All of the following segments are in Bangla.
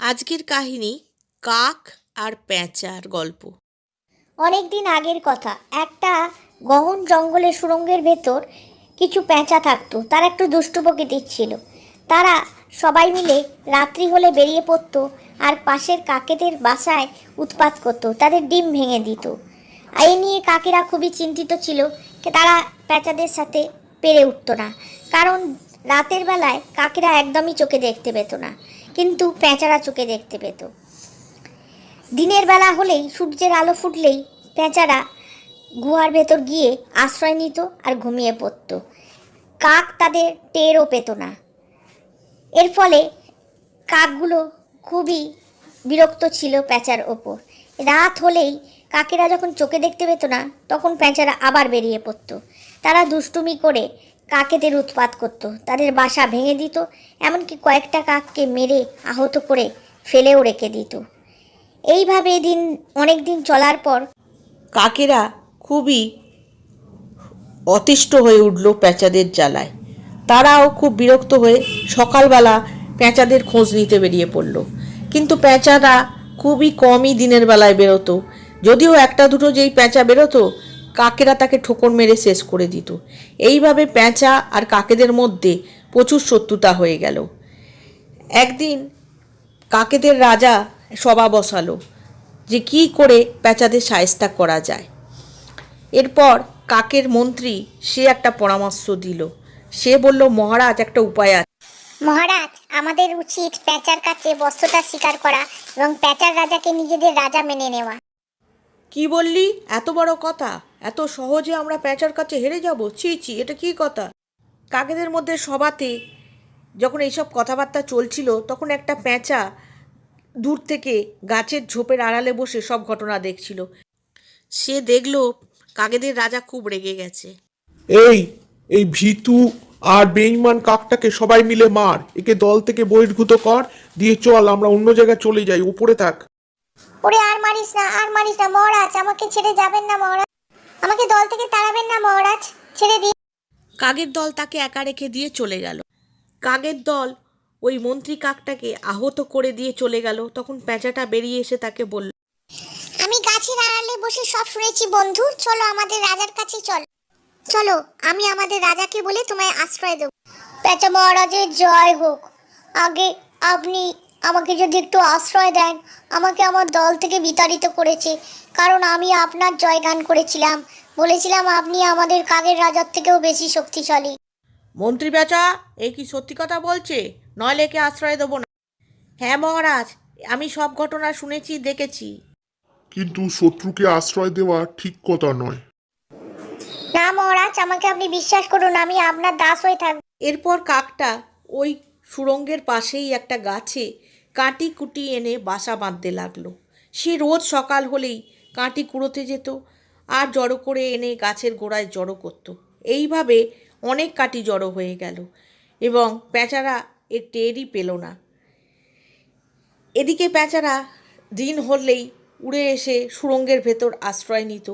আজকের কাহিনী কাক আর প্যাঁচার গল্প। অনেক দিন আগের কথা, একটা গহন জঙ্গলের সুড়ঙ্গের ভেতর কিছু প্যাঁচা থাকতো, তারা একটু দুষ্টু প্রকৃতির ছিল। তারা সবাই মিলে রাত্রি হলে বেরিয়ে পড়তো আর পাশের কাকেদের বাসায় উৎপাত করতো, তাদের ডিম ভেঙে দিত। এই নিয়ে কাকেরা খুবই চিন্তিত ছিল তারা প্যাঁচাদের সাথে পেরে উঠতো না, কারণ রাতের বেলায় কাকেরা একদমই চোখে দেখতে পেত না। কিন্তু পেঁচারা চোখে দেখতে পেত। দিনের বেলা হলেই, সূর্যের আলো ফুটলেই পেঁচারা গুহার ভেতর গিয়ে আশ্রয় নিত আর ঘুমিয়ে পড়ত। কাক তাদের টেরও পেত না। এর ফলে কাকগুলো খুবই বিরক্ত ছিল প্যাঁচার ওপর। রাত হলেই কাকেরা যখন চোখে দেখতে পেত না, তখন প্যাঁচারা আবার বেরিয়ে পড়তো। তারা দুষ্টুমি করে কাকেদের উৎপাত করত। তাদের বাসা ভেঙে দিত, এমনকি কয়েকটা কাককে মেরে আহত করে ফেলেও রেখে দিত। এইভাবে দিন অনেক দিন চলার পর কাকেরা খুবই অতিষ্ঠ হয়ে উঠল প্যাঁচাদের জ্বালায়। তারাও খুব বিরক্ত হয়ে সকালবেলা প্যাঁচাদের খোঁজ নিতে বেরিয়ে পড়ল। কিন্তু প্যাঁচারা খুবই কমই দিনের বেলায় বেরোতো। যদিও একটা দুটো যেই প্যাঁচা বেরোতো কাকেরা তাকে ঠোকর মেরে শেষ করে দিত। এইভাবে প্যাঁচা আর কাকেদের মধ্যে প্রচুর শত্রুতা হয়ে গেল। একদিন কাকেদের রাজা সভা বসালো যে কি করে প্যাঁচাদের সায়স্তা করা যায়। এরপর কাকের মন্ত্রী সে একটা পরামর্শ দিল। সে বলল মহারাজ একটা উপায় আছে। মহারাজ আমাদের উচিত প্যাঁচার কাছে বস্ত্রতা স্বীকার করা এবং প্যাঁচার রাজাকে নিজেদের রাজা মেনে নেওয়া। কি বললি? এত বড় কথা? এত সহজে আমরা প্যাঁচার কাছে হেরে যাব? ছি ছি এটা কি কথা? কাকেদের মধ্যে সবাতে যখন এইসব কথাবার্তা চলছিল তখন একটা প্যাঁচা দূর থেকে গাছের ঝোপের আড়ালে বসে সব ঘটনা দেখছিল। সে দেখল কাকেদের রাজা খুব রেগে গেছে। এই এই ভীতু আর বেইমান কাকটাকে সবাই মিলে মার। একে দল থেকে বহির্ভূত কর দিয়ে চল আমরা অন্য জায়গায় চলে যাই উপরে থাক। ওরে আর মারিস না আর মারিস না মহারাজ আমাকে ছেড়ে যাবেন না মহারাজ। আমাকে দল থেকে তাড়াবেন না মহারাজ। ছেড়ে দিন। কাকের দল তাকে একা রেখে দিয়ে চলে গেল। কাকের দল ওই মন্ত্রী কাকটাকে আহত করে দিয়ে চলে গেল। তখন প্যাঁচাটা বেরিয়ে এসে তাকে বলল আমি গাছের আড়ালে বসে সব শুনেছি বন্ধু। চলো আমাদের রাজার কাছে চল। চলো আমি আমাদের রাজাকে বলে তোমায় আশ্রয় দেব। পেঁচা মহারাজের জয় হোক। আগে আপনি আমাকে যদি একটু আশ্রয় দেন আমাকে আমার দল থেকে বিতাড়িত করেছে কারণ আমি আপনার জয়গান করেছিলাম। বলেছিলাম আপনি আমাদের কাগের রাজার থেকেও বেশি শক্তিশালী। মন্ত্রী প্যাঁচা এ কি সত্যি কথা বলছে? নইলে একে আশ্রয় দেবো না। হ্যাঁ মহারাজ আমি সব ঘটনা শুনেছি দেখেছি। কিন্তু শত্রুকে আশ্রয় দেওয়া ঠিক কথা নয়। না মহারাজ আমাকে আপনি বিশ্বাস করুন আমি আপনার দাস হয়ে থাকব এরপর কাকটা ওই সুড়ঙ্গের পাশেই একটা গাছে কাটি কুটি এনে বাসা বাঁধতে লাগল। সে রোজ সকাল হলেই কাঁটি কুড়োতে যেত আর জড়ো করে এনে গাছের গোড়ায় জড়ো করতো। এইভাবে অনেক কাটি জড়ো হয়ে গেল এবং প্যাঁচারা এর টেরই পেল না। এদিকে প্যাঁচারা দিন হলেই উড়ে এসে সুড়ঙ্গের ভেতর আশ্রয় নিত।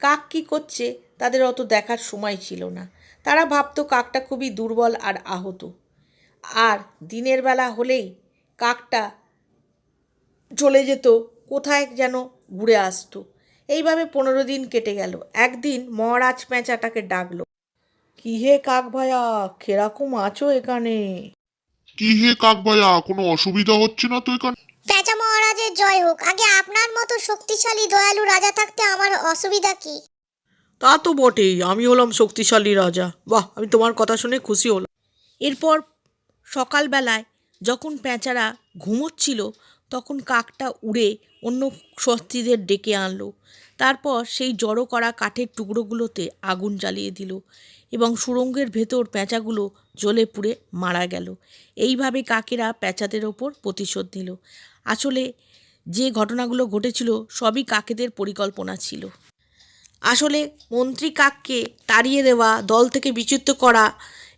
কাক কী করছে তাদের অত দেখার সময় ছিল না। তারা ভাবতো কাকটা খুবই দুর্বল আর আহত। আর দিনের বেলা হলেই কাকটা চলে যেত কোথায় যেন ঘুরে আসতো। এইভাবে পনেরো দিন কেটে গেল। একদিন মহারাজ পেঁচাটাকে ডাকলো কি হে কাক ভাইয়া কেরকম আছো এখানে? কি হে কাক ভাইয়া কোনো অসুবিধা হচ্ছে না তো এখানে? পেঁচা মহারাজের জয় হোক আগে আপনার মতো শক্তিশালী দয়ালু রাজা থাকতে আমার অসুবিধা কি? তা তো বটেই আমি হলাম শক্তিশালী রাজা। বাহ আমি তোমার কথা শুনে খুশি হলাম। এরপর সকালবেলায় যখন প্যাঁচারা ঘুমোচ্ছিল, তখন কাকটা উড়ে অন্য সস্তিদের ডেকে আনলো। তারপর সেই জড়ো করা কাঠের টুকরোগুলোতে আগুন জ্বালিয়ে দিল এবং সুড়ঙ্গের ভেতর প্যাঁচাগুলো জ্বলে পুড়ে মারা গেল। এইভাবে কাকেরা প্যাঁচাদের ওপর প্রতিশোধ নিল। আসলে যে ঘটনাগুলো ঘটেছিল, সবই কাকেদের পরিকল্পনা ছিল। আসলে মন্ত্রী কাককে তাড়িয়ে দেওয়া, দল থেকে বিচ্যুত করা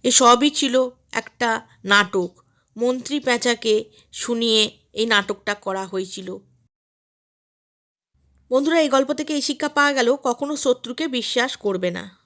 এসবই ছিল একটা নাটক। মন্ত্রী প্যাঁচাকে শুনিয়ে এই নাটকটা করা হয়েছিল। বন্ধুরা, এই গল্প থেকে এই শিক্ষা পাওয়া গেল, কখনো শত্রুকে বিশ্বাস করবে না।